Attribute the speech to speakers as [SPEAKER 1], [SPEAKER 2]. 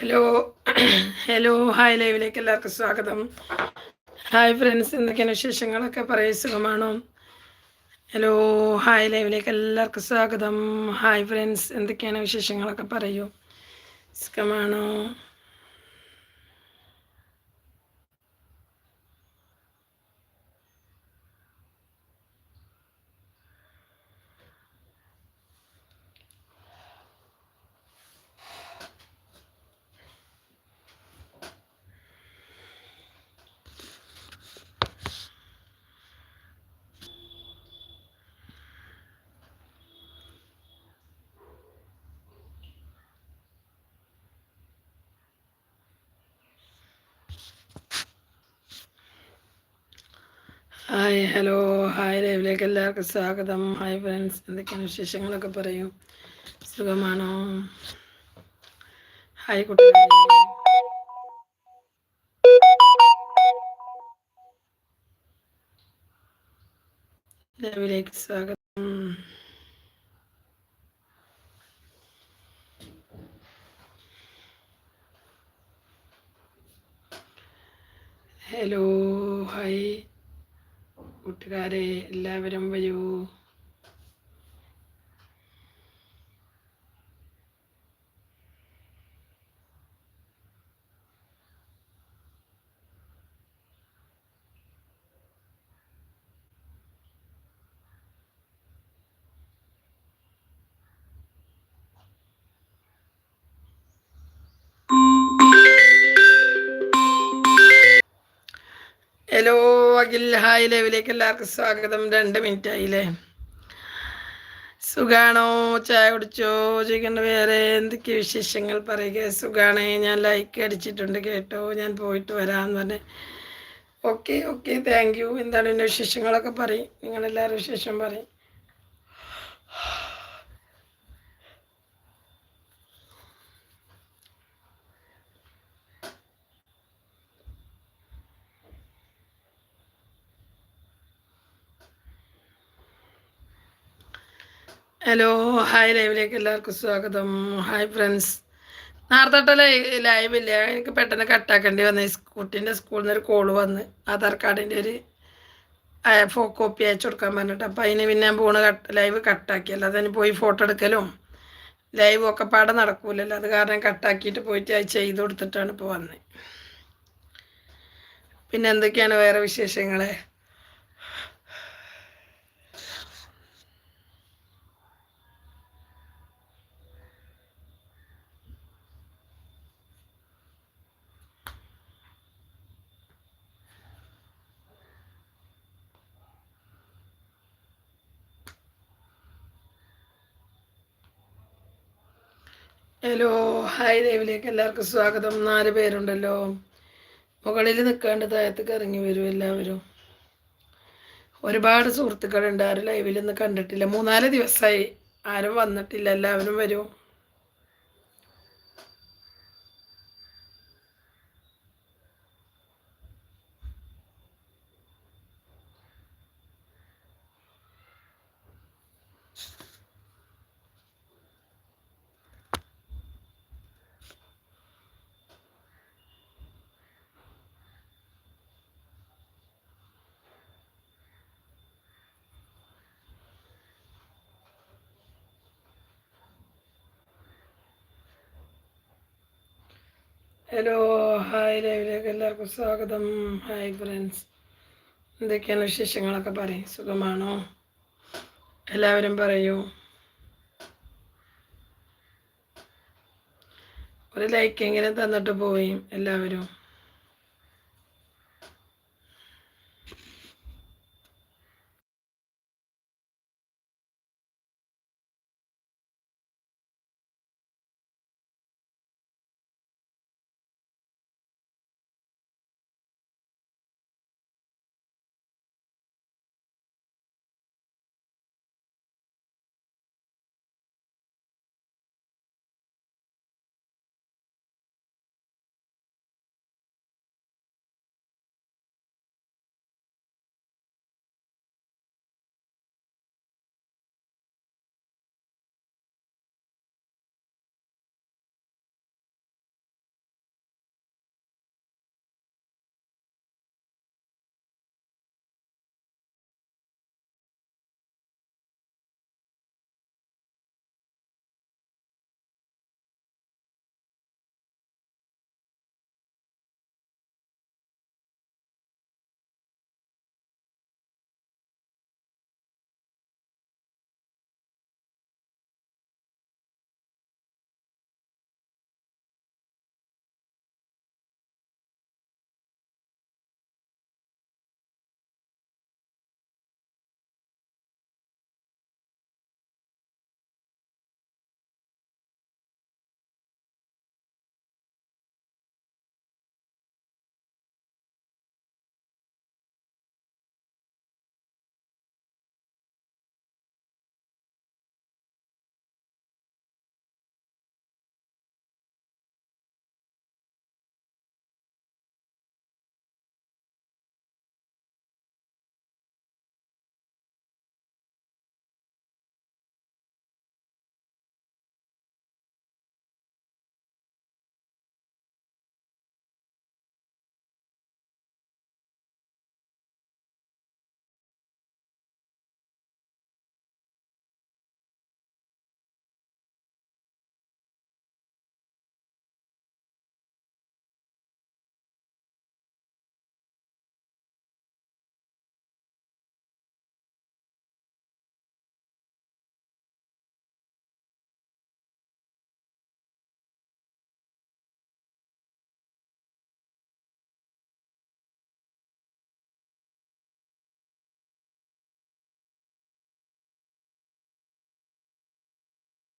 [SPEAKER 1] Hello hello hi ലൈവിലേക്ക് എല്ലാവർക്കും സ്വാഗതം. ഹായ് ഫ്രണ്ട്സ് എന്തൊക്കെയാണ് വിശേഷങ്ങളൊക്കെ? പറയൂ സുഖമാണോ? ഹലോ ഹായ് ലൈവിലേക്ക് എല്ലാവർക്കും സ്വാഗതം. ഹായ് ഫ്രണ്ട്സ് എന്തൊക്കെയാണ് വിശേഷങ്ങളൊക്കെ പറയൂ? സുഖമാണോ? ഹായ് ഹലോ ഹായ് ലൈവിലേക്ക് എല്ലാവർക്കും സ്വാഗതം. ഹായ് ഫ്രണ്ട്സ് എന്തൊക്കെയാണ് വിശേഷങ്ങളൊക്കെ പറയൂ? സുഖമാണോ? ഹായ് കുട്ടികളെ. ലൈവിലേക്ക് സ്വാഗതം. ഹലോ ഹായ് കൂട്ടുകാരെ എല്ലാവരും വരൂ. അഖിൽ ഹായ് എല്ലാവർക്കും സ്വാഗതം. രണ്ട് മിനിറ്റ് ആയില്ലേ? സുഖാണോ? ചായ കുടിച്ചോ? ചോദിക്കേണ്ട വേറെ എന്തൊക്കെ വിശേഷങ്ങൾ പറയുക? സുഖാണേ. ഞാൻ ലൈക്ക് അടിച്ചിട്ടുണ്ട് കേട്ടോ. ഞാൻ പോയിട്ട് വരാമെന്ന് പറഞ്ഞ്. ഓക്കെ ഓക്കെ താങ്ക് യു എന്താണ് എന്റെ വിശേഷങ്ങളൊക്കെ പറയും. നിങ്ങളെല്ലാവരും വിശേഷം പറയും. ഹലോ ഹായ് ലൈവിലേക്ക് എല്ലാവർക്കും സ്വാഗതം. Hi friends. നേരത്തെ ലൈവ് ലൈവില്ല? എനിക്ക് പെട്ടെന്ന് കട്ടാക്കേണ്ടി വന്നു. കുട്ടീന്റെ സ്കൂളിൽ നിന്ന് ഒരു കോൾ വന്ന്. ആധാർ കാർഡിന്റെ ഒരു ഫോ കോപ്പി അയച്ചു കൊടുക്കാൻ പറഞ്ഞിട്ട്. അപ്പം അതിന് പിന്നെ പോണ് കട്ട് ലൈവ് കട്ടാക്കി അല്ലാതെ അതിന് പോയി ഫോട്ടോ എടുക്കലും. ലൈവ് ഒക്കെ പാടെ നടക്കൂലല്ലോ. അത് കാരണം കട്ടാക്കിയിട്ട് പോയിട്ട് അത് ചെയ്ത് കൊടുത്തിട്ടാണ് ഇപ്പോൾ വന്നത് പിന്നെ എന്തൊക്കെയാണ് വേറെ വിശേഷങ്ങൾ ഹലോ ഹായ് ദേവിലേക്ക് എല്ലാവർക്കും സ്വാഗതം. നാല് പേരുണ്ടല്ലോ. മുകളിൽ നിൽക്കേണ്ട താഴത്തേക്ക് ഇറങ്ങി വരും എല്ലാവരും. ഒരുപാട് സുഹൃത്തുക്കളുണ്ട്. ആരും ലൈവിലൊന്നും കണ്ടിട്ടില്ല. മൂന്നാൽ ദിവസമായി ആരും വന്നിട്ടില്ല. എല്ലാവരും വരും. ഹലോ ഹായ് ലൈവിലേക്ക് എല്ലാവർക്കും സ്വാഗതം. ഹായ് ഫ്രണ്ട്സ് എന്തൊക്കെയാണ് വിശേഷങ്ങളൊക്കെ പറയും? സുഖമാണോ? എല്ലാവരും പറയൂ. ഒരു ലൈക്ക് എങ്ങനെ തന്നിട്ട് പോയി എല്ലാവരും.